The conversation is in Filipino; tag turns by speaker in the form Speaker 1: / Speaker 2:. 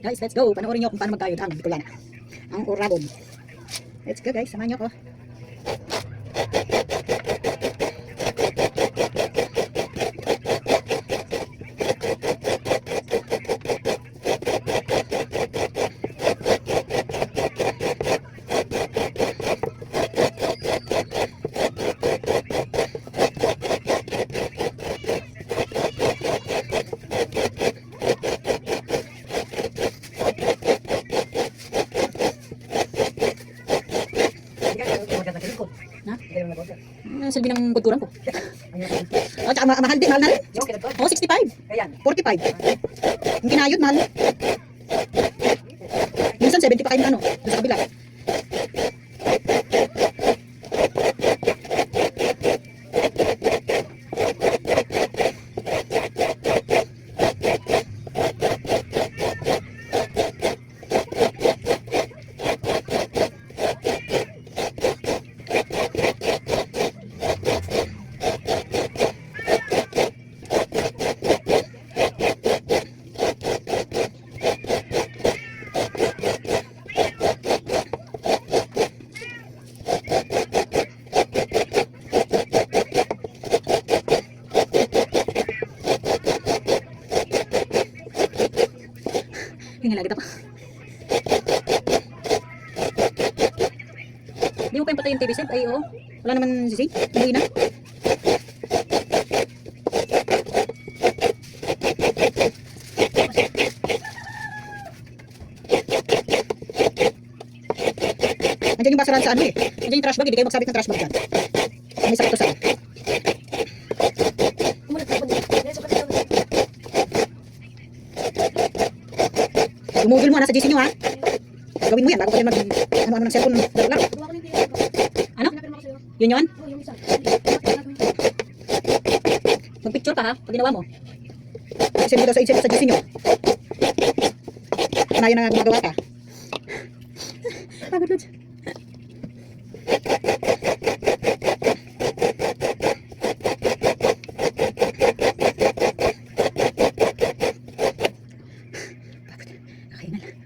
Speaker 1: Guys, let's go. Panoorin nyo kung paano magkayod ang Bicolana. Ang Urabon. Let's go guys, samahan nyo ako. Ha? Ano ang silbi ng kulturan ko? Oh, tsaka ma- mahal din, mahal na rin. Oh, 65. 45. Yung kinayod, mahal. Minsan 70 pa kayo ng ano, sa kabila. Di mo pa yung patay yung TV set? Ay, oo. Wala naman sisi. Umuwi na. Nandiyan yung basurahan sa ano eh. Nandiyan yung trash bag. Hindi kayo magsabit ng trash bag dyan. May sakit to sa Umugil mo na sa GC nyo ha. Gawin mo yan bago kayo mag ano-ano ng cellphone. Laro. Ano? Yun yun? Mag-picture ka ha, pag ginawa mo. Isend mo daw sa mo sa GC nyo. Kanayo na gumagawa ka. Pagod Lods. Pagod. Kakaingan.